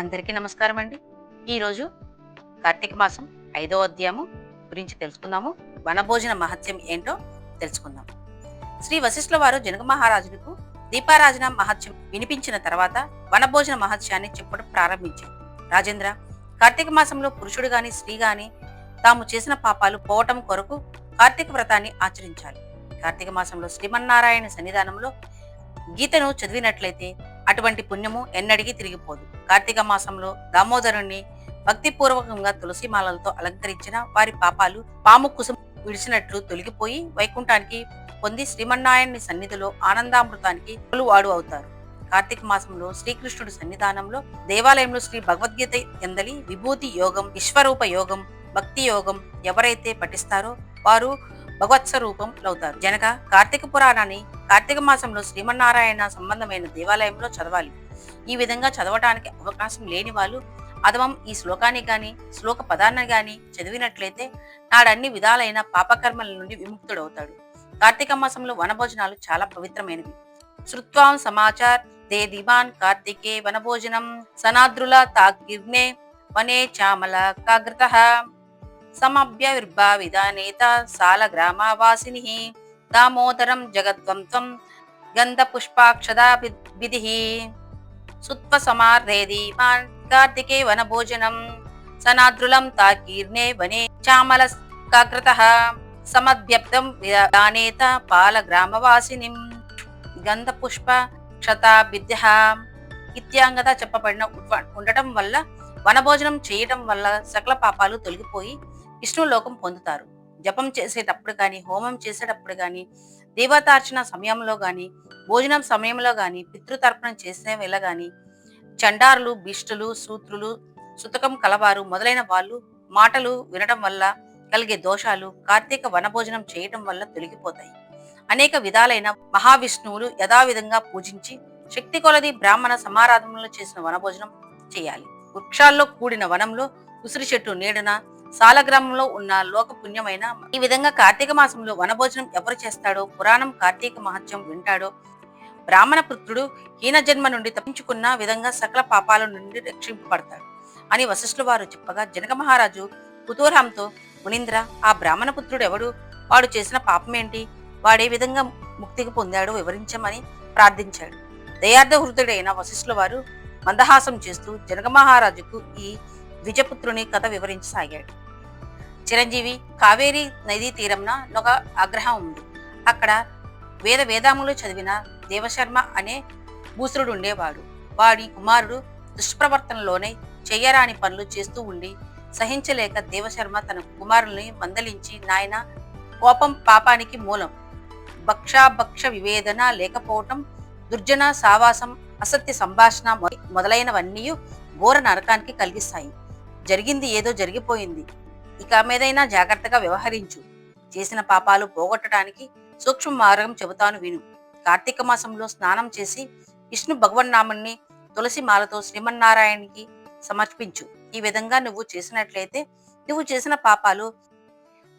అందరికీ నమస్కారం అండి. ఈరోజు కార్తీక మాసం ఐదో అధ్యాయము గురించి తెలుసుకుందాము. వనభోజన మహత్యం ఏంటో తెలుసుకుందాం శ్రీ వశిష్ఠుల వారు జనక మహారాజులకు దీపారాజన మహత్యం వినిపించిన తర్వాత వనభోజన మహత్యాన్ని చెప్పడం ప్రారంభించారు. రాజేంద్ర కార్తీక మాసంలో పురుషుడు గాని స్త్రీ గాని తాము చేసిన పాపాలు పోవటం కొరకు కార్తీక వ్రతాన్ని ఆచరించాలి. కార్తీక మాసంలో శ్రీమన్నారాయణ సన్నిధానంలో గీతను చదివినట్లయితే అటువంటి పుణ్యము ఎన్నడికి తిరిగిపోదు. కార్తీక మాసంలో దామోదరుణ్ణి భక్తిపూర్వకంగా తులసి మాలలతో అలంకరించిన వారి పాపాలు పాము కుసుమ విడిచినట్లు తొలగిపోయి వైకుంఠానికి పొంది శ్రీమన్నారాయణుని సన్నిధిలో ఆనందామృతానికి వాడు అవుతారు. కార్తీక మాసంలో శ్రీకృష్ణుడి సన్నిధానంలో దేవాలయంలో శ్రీ భగవద్గీత ఎందలి విభూతి యోగం విశ్వరూప యోగం భక్తి యోగం ఎవరైతే పఠిస్తారో వారు భగవత్స్వరూపం అవుతారు జనక కార్తీక పురాణాన్ని కార్తీక మాసంలో శ్రీమన్నారాయణ సంబంధమైన దేవాలయంలో చదవాలి. ఈ విధంగా చదవటానికి అవకాశం లేని వాళ్ళు అదవం ఈ శ్లోకాన్ని గాని శ్లోక పదాన్ని గాని చదివినట్లయితే నాడన్ని విధాలైన పాపకర్మల నుండి విముక్తుడవుతాడు. కార్తీక మాసంలో వనభోజనాలు చాలా పవిత్రమైనవి. శృత్వాం సమాచార్ దే దివాన్ కార్తికే వనభోజనం సనాద్రుల తాగిర్నే వనే చామల కాగ్రత సమభ్యవిర్భావిదానేత సాల గ్రామావాసిని. దామోదరం జగద్వంత్వం గంధ పుష్పాక్షదా విధి సుత్వ సమార్ధేది కార్తికే వనభోజనం సనాద్రులం తాకీర్ణే వనే చామల కాగ్రత సమద్వ్యప్తం దానేత పాల గ్రామవాసిని గంధ పుష్ప క్షతాభిద్య ఇత్యాంగత చెప్పబడిన ఉండటం వల్ల వనభోజనం చేయటం వల్ల సకల పాపాలు తొలగిపోయి విష్ణులోకం పొందుతారు జపం చేసేటప్పుడు కానీ హోమం చేసేటప్పుడు కానీ దేవతార్చన సమయంలో కానీ భోజనం సమయంలో కానీ పితృతర్పణం చేసే వేళ కానీ చండారులు బిష్టులు సూత్రులు సుతకం కలవారు మొదలైన వాళ్ళు మాటలు వినడం వల్ల కలిగే దోషాలు కార్తీక వనభోజనం చేయటం వల్ల తొలగిపోతాయి. అనేక విధాలైన మహావిష్ణువులు యథావిధంగా పూజించి శక్తి కొలది బ్రాహ్మణ సమారాధనలో చేసిన వనభోజనం చేయాలి. వృక్షాల్లో కూడిన వనంలో ఉసిరి చెట్టు నీడన సాలగ్రామంలో ఉన్న లోక పుణ్యమైన ఈ విధంగా కార్తీక మాసంలో వనభోజనం ఎవరు చేస్తాడో పురాణం కార్తీక మహత్యం వింటాడో బ్రాహ్మణ పుత్రుడు హీన జన్మ నుండి తప్పించుకున్న విధంగా సకల పాపాల నుండి రక్షింపబడతాడు అని వశిష్ఠుల వారు చెప్పగా జనక మహారాజు కుతూహలంతో మునీంద్ర ఆ బ్రాహ్మణ పుత్రుడు ఎవడు? వాడు చేసిన పాపమేంటి వాడే విధంగా ముక్తికి పొందాడో వివరించమని ప్రార్థించాడు. దయార్థ హృదయుడైన వశిష్ఠుల వారు మందహాసం చేస్తూ జనక మహారాజుకు ఈ ద్విజపుత్రుని కథ వివరించసాగాడు. చిరంజీవి కావేరి నదీ తీరంన ఒక ఆగ్రహం ఉంది. అక్కడ వేద వేదాములు చదివిన దేవశర్మ అనే భూసురుడు ఉండేవాడు. వాడి కుమారుడు దుష్ప్రవర్తనలోనే చెయ్యరాని పనులు చేస్తూ ఉండి సహించలేక దేవశర్మ తన కుమారుల్ని మందలించి నాయన కోపం పాపానికి మూలం. భక్షాభక్ష వివేదన లేకపోవటం దుర్జన సావాసం అసత్య సంభాషణ మొ- మొదలైనవన్నీ ఘోర నరకానికి కలిగిస్తాయి. జరిగింది ఏదో జరిగిపోయింది. ఇక మీదైనా జాగ్రత్తగా వ్యవహరించు. చేసిన పాపాలు పోగొట్టడానికి సూక్ష్మ మార్గం చెబుతాను విను. కార్తీక మాసంలో స్నానం చేసి విష్ణు భగవన్నామాన్ని తులసి మాలతో శ్రీమన్నారాయణకి సమర్పించు. ఈ విధంగా నువ్వు చేసినట్లయితే నువ్వు చేసిన పాపాలు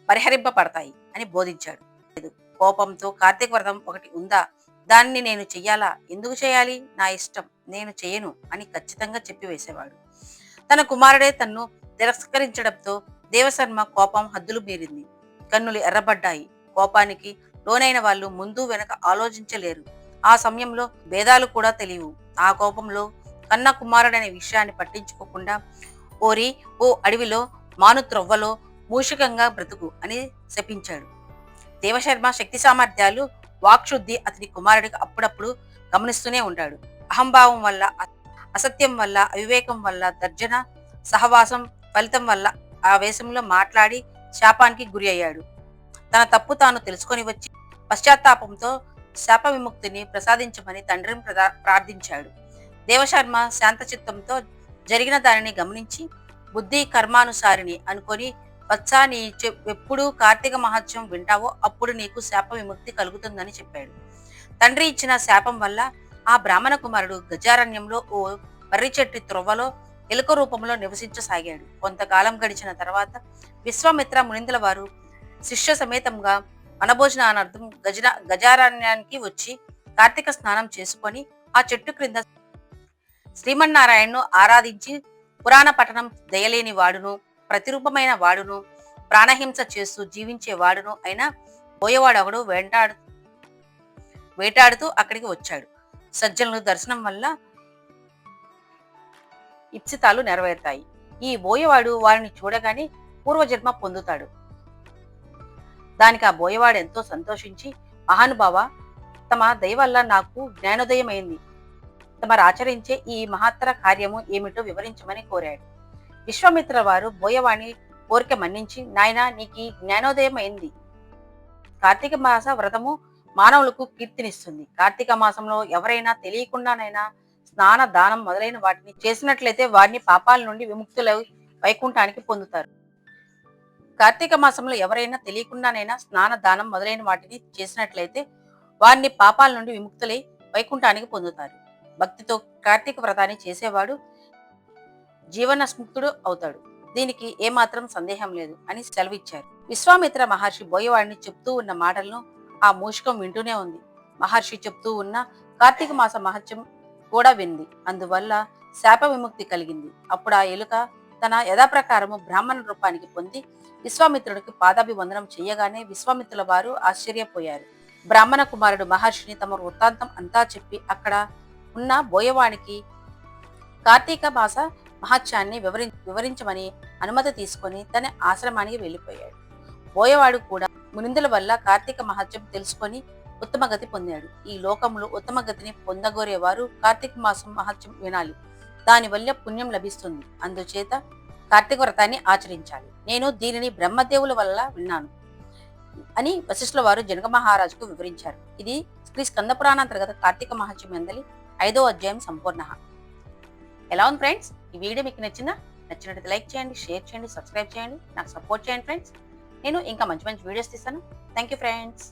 పరిహరింపబడతాయి అని బోధించాడు. లేదు, కోపంతో కార్తీక వ్రతం ఒకటి ఉందా? దాన్ని నేను చెయ్యాలా? ఎందుకు చేయాలి? నా ఇష్టం. నేను చేయను అని ఖచ్చితంగా చెప్పివేసేవాడు. తన కుమారుడే తన్ను తిరస్కరించడంతో దేవశర్మ కోపం హద్దులు మీరింది. కన్నులు ఎర్రబడ్డాయి. కోపానికి లోనైన వాళ్ళు ముందు వెనక ఆలోచించలేరు. ఆ సమయంలో భేదాలు కూడా తెలియవు. ఆ కోపంలో కన్న కుమారుడనే విషయాన్ని పట్టించుకోకుండా ఓరి ఓ అడవిలో మాను త్రొవ్వలో మూషికంగా బ్రతుకు అని శపించాడు. దేవశర్మ శక్తి సామర్థ్యాలు వాక్శుద్ధి అతని కుమారుడికి అప్పుడప్పుడు గమనిస్తూనే ఉంటాడు అహంభావం వల్ల అసత్యం వల్ల అవివేకం వల్ల దర్జన సహవాసం ఫలితం వల్ల ఆ వేషంలో మాట్లాడి శాపానికి గురి అయ్యాడు. తన తప్పు తాను తెలుసుకొని వచ్చి పశ్చాత్తాపంతో శాప విముక్తిని ప్రసాదించమని తండ్రిని ప్రదా- ప్రార్థించాడు. దేవశర్మ శాంతచిత్తంతో జరిగిన దానిని గమనించి బుద్ధి కర్మానుసారిని అనుకొని వత్సా నీ ఎప్పుడు కార్తీక మహత్యం వింటావో అప్పుడు నీకు శాప విముక్తి కలుగుతుందని చెప్పాడు. తండ్రి ఇచ్చిన శాపం వల్ల ఆ బ్రాహ్మణ కుమారుడు గజారణ్యంలో ఓ మర్రి చెట్టు త్రొవ్వలో ఎలుక రూపంలో నివసించసాగాడు. కొంతకాలం గడిచిన తర్వాత విశ్వామిత్ర మునిందుల వారు శిష్య సమేతంగా వనభోజనానార్థం గజన గజారణ్యానికి వచ్చి కార్తీక స్నానం చేసుకొని ఆ చెట్టు క్రింద శ్రీమన్నారాయణను ఆరాధించి పురాణ పఠనం దయలేని వాడును ప్రతిరూపమైన వాడును ప్రాణహింస చేస్తూ జీవించే వాడును అయినా పోయేవాడొకడు వెంటాడు వేటాడుతూ అక్కడికి వచ్చాడు. సజ్జనులు దర్శనం వల్ల ఇప్సితాలు నెరవేరుతాయి. ఈ బోయవాడు వారిని చూడగానే పూర్వజన్మ పొందుతాడు. దానికి ఆ బోయవాడు ఎంతో సంతోషించి మహానుభావ తమ దయవల్ల నాకు జ్ఞానోదయమైంది. తమరు ఆచరించే ఈ మహత్తర కార్యము ఏమిటో వివరించమని కోరాడు. విశ్వామిత్ర వారు బోయవాణి కోరిక మన్నించి నాయనా నీకు జ్ఞానోదయం అయింది కార్తీక మాస వ్రతము మానవులకు కీర్తినిస్తుంది. కార్తీక మాసంలో ఎవరైనా తెలియకుండానైనా స్నాన దానం మొదలైన వాటిని చేసినట్లయితే వారిని పాపాల నుండి విముక్తులై వైకుంఠానికి పొందుతారు. కార్తీక మాసంలో ఎవరైనా తెలియకుండానైనా స్నాన దానం మొదలైన వాటిని చేసినట్లయితే వారిని పాపాల నుండి విముక్తులై వైకుంఠానికి పొందుతారు. భక్తితో కార్తీక వ్రతాన్ని చేసేవాడు జీవన స్ముక్తుడు అవుతాడు. దీనికి ఏమాత్రం సందేహం లేదు అని సెలవిచ్చారు. విశ్వామిత్ర మహర్షి బోయవాడిని చెప్తూ ఉన్న మాటలను ఆ మూషికం వింటూనే ఉంది. మహర్షి చెప్తూ ఉన్న కార్తీక మాస మహత్యం కూడా వింది. అందువల్ల శాప విముక్తి కలిగింది. అప్పుడు ఆ ఎలుక తన యథాప్రకారము బ్రాహ్మణ రూపానికి పొంది విశ్వామిత్రుడికి పాదాభివందనం చేయగానే విశ్వామిత్రుల వారు ఆశ్చర్యపోయారు. బ్రాహ్మణ కుమారుడు మహర్షిని తమ వృత్తాంతం అంతా చెప్పి అక్కడ ఉన్న బోయవానికి కార్తీక మాస మహత్యాన్ని వివరి వివరించమని అనుమతి తీసుకొని తన ఆశ్రమానికి వెళ్ళిపోయాడు. బోయవాడు కూడా మునిందుల వల్ల కార్తీక మహత్యం తెలుసుకొని ఉత్తమ గతి పొందాడు. ఈ లోకంలో ఉత్తమ గతిని పొందగోరేవారు కార్తీక మాసం మహత్యం వినాలి. దానివల్ల పుణ్యం లభిస్తుంది. అందుచేత కార్తీక వ్రతాన్ని ఆచరించాలి. నేను దీనిని బ్రహ్మదేవుల వల్ల విన్నాను అని వశిష్ఠుల వారు జనక మహారాజుకు వివరించారు. ఇది శ్రీ స్కంద పురాణాంతర్గత కార్తీక మహత్యం ఎందలి ఐదో అధ్యాయం సంపూర్ణ. ఎలా ఉంది ఫ్రెండ్స్? ఈ వీడియో మీకు నచ్చిందా? నచ్చినట్లయితే లైక్ చేయండి షేర్ చేయండి సబ్స్క్రైబ్ చేయండి. నాకు సపోర్ట్ చేయండి ఫ్రెండ్స్. నేను ఇంకా మంచి మంచి వీడియోస్ తీస్తాను. Thank friends